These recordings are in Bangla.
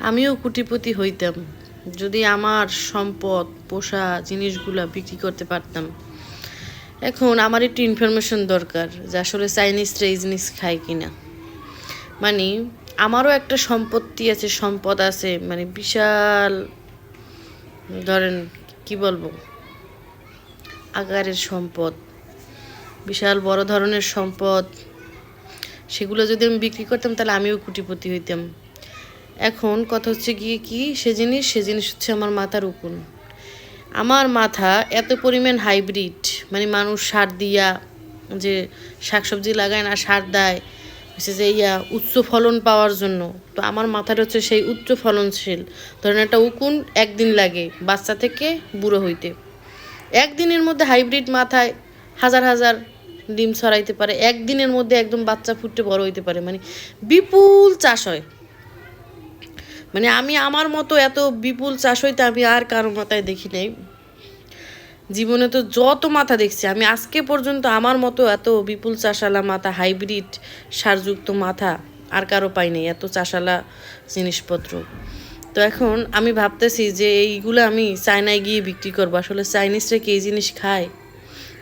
আমিও কুটিপতি হইতাম, যদি আমার সম্পদ, পোষা জিনিসগুলা বিক্রি করতে পারতাম। এখন আমার একটু ইনফরমেশন দরকার যে আসলে চাইনিজরা এই জিনিস খায় কিনা। মানে আমারও একটা সম্পত্তি আছে, সম্পদ আছে মানে বিশাল, ধরেন কি বলব? আকারের সম্পদ, বিশাল বড় ধরনের সম্পদ, সেগুলো যদি আমি বিক্রি করতাম তাহলে আমিও কুটিপতি হইতাম। এখন কথা হচ্ছে গিয়ে কি, সে জিনিস সে জিনিস হচ্ছে আমার মাথার উকুন আমার মাথা এত পরিমাণ হাইব্রিড মানে মানুষ সার দিয়া যে শাকসবজি লাগায় না, সার দেয়, হচ্ছে যে ইয়া উচ্চ ফলন পাওয়ার জন্য। তো আমার মাথাটা হচ্ছে সেই উচ্চ ফলনশীল। ধরেন একটা উকুন একদিন লাগে বাচ্চা থেকে বুড়ো হইতে। একদিনের মধ্যে হাইব্রিড মাথায় হাজার হাজার ডিম ছড়াইতে পারে, একদিনের মধ্যে একদম বাচ্চা ফুটে বড় হইতে পারে। মানে বিপুল চাষ হয়। মানে আমি আমার মতো এত বিপুল চাষ হইতে আমি আর কারও মাথায় দেখি নাই। জীবনে তো যত মাথা দেখছি, আমি আজকে পর্যন্ত আমার মতো এত বিপুল চাষালা মাথা, হাইব্রিড সারযুক্ত মাথা আর কারও পাই নাই, এত চাষালা জিনিসপত্র। তো এখন আমি ভাবতেছি যে এইগুলো আমি চায়নায় গিয়ে বিক্রি করব। আসলে চাইনিজরা কি এই জিনিস খায়?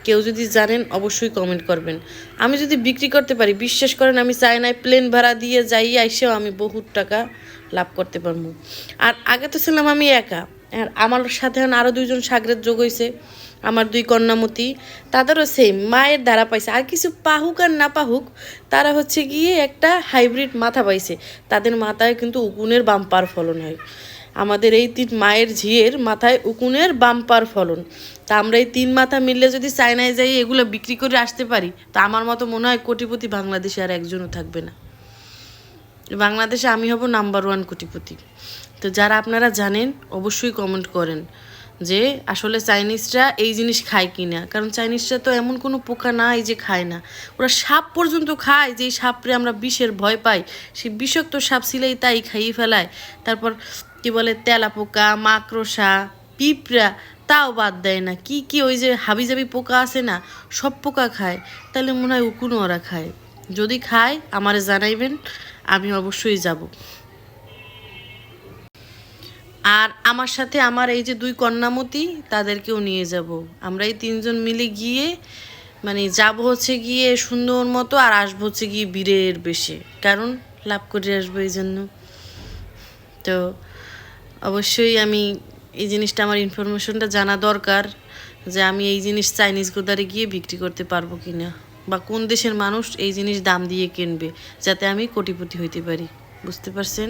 কেউ যদি জানেন অবশ্যই কমেন্ট করবেন। আমি যদি বিক্রি করতে পারি, বিশ্বাস করেন আমি চায়নায় প্লেন ভাড়া দিয়ে যাই, আইসেও আমি বহুত টাকা লাভ করতে পারব। আর আগে তো ছিলাম আমি একা। আর আমার সাথে আরও দুইজন সাগরের যোগ হয়েছে আমার দুই কন্যামতি, তাদেরও সেম মায়ের দ্বারা পাইছে। আর কিছু পাহুক আর না পাহুক, তারা হচ্ছে গিয়ে একটা হাইব্রিড মাথা পাইছে। তাদের মাথায় কিন্তু উকুনের বাম্পার ফলন হয়। আমাদের এই তিন মায়ের ঝিয়ের মাথায় উকুনের বাম্পার ফলন। তা আমরা এই তিন মাথা মিললে যদি চায়নায় যাই, এগুলো বিক্রি করে আসতে পারি, তা আমার মতো মনে হয় কোটিপতি বাংলাদেশে আর একজনও থাকবে না। বাংলাদেশে আমি হব নাম্বার ওয়ান কোটিপতি। তো যারা আপনারা জানেন, অবশ্যই কমেন্ট করেন যে আসলে চাইনিজরা এই জিনিস খায় কি না কারণ চাইনিজরা তো এমন কোনো পোকা নাই যে খায় না। ওরা সাপ পর্যন্ত খায় যে সাপরে আমরা বিষের ভয় পাই, সেই বিষাক্ত সাপ ছিলেই তাই খাইয়ে ফেলায়। তারপর কি বলে তেলা পোকা মাকড়সা, পিঁপড়া, তাও বাদ দেয় না। কি কি ওই যে হাবিজাবি পোকা আছে না, সব পোকা খায়। তাহলে মনে হয় উকুনও ওরা খায়। যদি খায়, আমারে জানাইবেন, আমি অবশ্যই যাব। আর আমার সাথে আমার এই যে দুই কন্যামতি, তাদেরকেও নিয়ে যাব। আমরা এই তিনজন মিলে গিয়ে মানে যাব হচ্ছে গিয়ে সুন্দর মতো আর আসব হচ্ছে গিয়ে বীরের বেশে। কারণ লাভ করে আসব এই জন্য। তো অবশ্যই আমি এই জিনিসটা আমার ইনফরমেশনটা জানা দরকার যে আমি এই জিনিস চাইনিজ গোদারে গিয়ে বিক্রি করতে পারব কি না বা কোন দেশের মানুষ এই জিনিস দাম দিয়ে কিনবে যাতে আমি কোটিপতি হইতে পারি। বুঝতে পারছেন?